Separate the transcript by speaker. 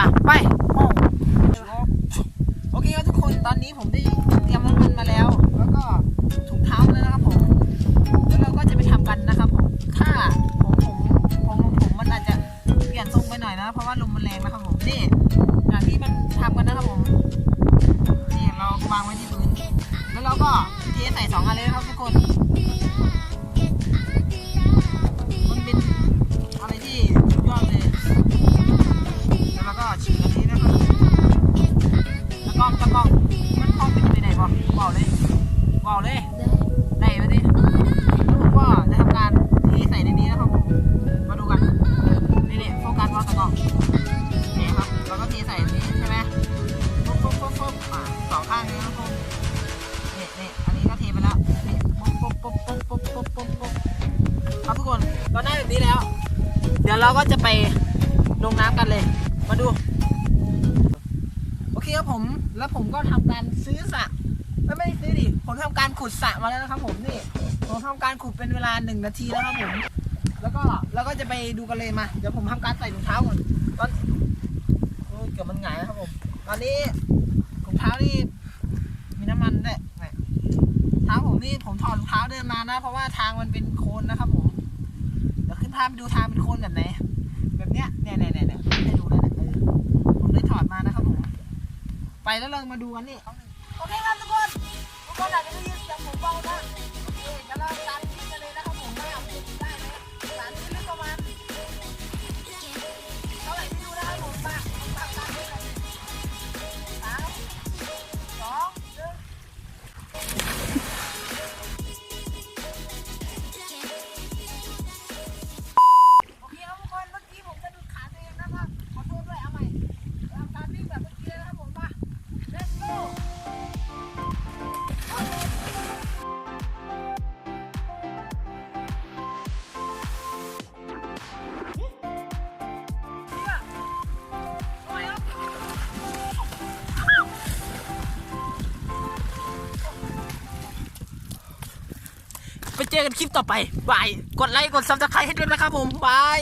Speaker 1: ว่า ไปโอเคครับทุกคนตอนนี้ผมได้เตรียมน้ำมันมาแล้ว แล้วก็ถุงเท้าแล้วนะครับผมแล้วเราก็จะไปทำกันนะครับผมถ้าผมผมผมผมผมมันอาจจะเปลี่ยนทรงไปหน่อยนะ เพราะว่าลมมันแรงนะครับผมนี่อย่างที่มันทำกันนะครับผมนี่เราวางไว้ที่พื้นแล้วเราก็เทใส่สองอันเลยนะครับทุกคน ออกเลย ได้ไปดิลูกก็จะทำการเทใส่ในนี้นะครับผม มาดูกัน นี่นี่โฟกัสว่าตะกอกนี่ครับเราก็เทใส่นี้ใช่ไหมปุ๊บปุ๊สองข้างนี้ครับผมนี่นี่อันนี้ก็เทไปแล้วปุ๊บปุ๊บปุ๊บปุ๊บปุ๊บปุ๊บครับทุกคน เราได้แบดีแล้ว เดี๋ยวเราก็จะไปลงน้ำกันเลย มาดู โอเคครับผม แล้วผมก็ทำการซื้อสระ ขุดสระมาแล้วนะครับผมนี่ผมทำการขุดเป็นเวลาหนึ่งนาทีแล้วครับผม แล้วก็เราก็จะไปดูกันเลยมา เดี๋ยวผมทำการใส่ถุงเท้าก่อนตอนโอ้ยเกือบมันหงายแล้วครับผม ตอนนี้ถุงเท้านี่มีน้ำมันด้วยเท้าผมนี่ผมถอดรองเท้าเดินมานะ เพราะว่าทางมันเป็นโคลนนะครับผม เดี๋ยวขึ้นภาพไปดูทางเป็นโคลนแบบไหนแบบเนี้ยเนี่ยเนี่ยเนี่ยเนี่ยให้ดูนะเนี่ยเออผมได้ถอดมานะครับผม ไปแล้วเรามาดูกันนี่ ไปเจอกันคลิปต่อไปบาย กดไลค์ กดซับสไครต์ให้ด้วยนะครับผมบาย